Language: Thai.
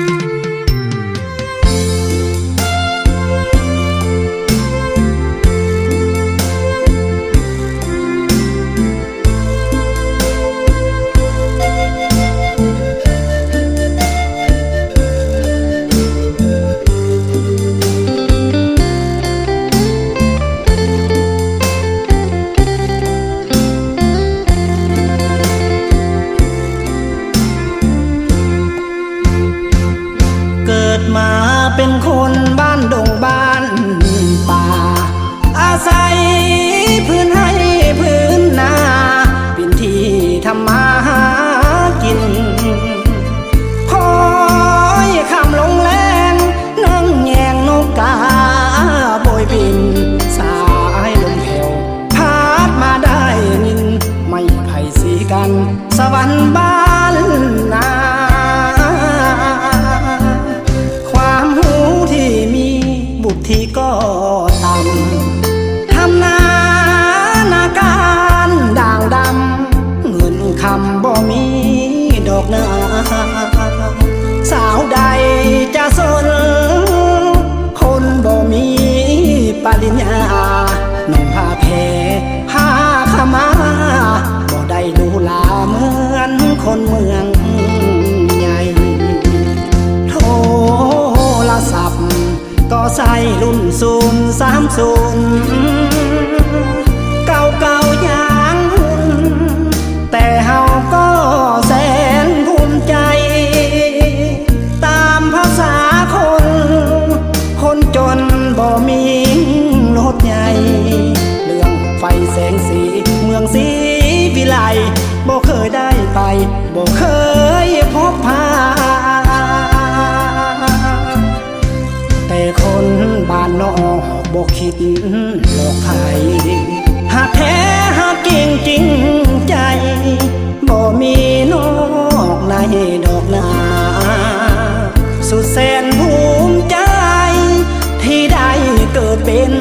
เเป็นคนบ้านดงบ้านป่า อาศัยพื้นให้พื้นนาเป็นที่ทำมาหากิน คอยคำลงแรงนั่งแยงนกกาโบยบิน สายลมแผ่วพัดมาได้นิน ไม่ไผ่สีกัน สวรรค์บ้าน ที่ก็ต่ำทำนานาการด่างดำเงินคำบ่มีดอกนาสาวใดจะสน คนบ่มีปริญญาหนุ่มผ้าเพ ศูนย์สามศูนย์เก่าเก่าอย่างหุ่นแต่เฮาก็แสนภูมิใจ ตามภาษาคน คนจนบ่มีรถใหญ่ เรื่องไฟแสงสีเมืองสีวิไลบ่เคยได้ไปบ่เคย ดหลอกใครหากแท้หากจริงจริงใจ บ่มีนอกในดอกนา สุดแสนภูมิใจ ที่ได้เกิดเป็น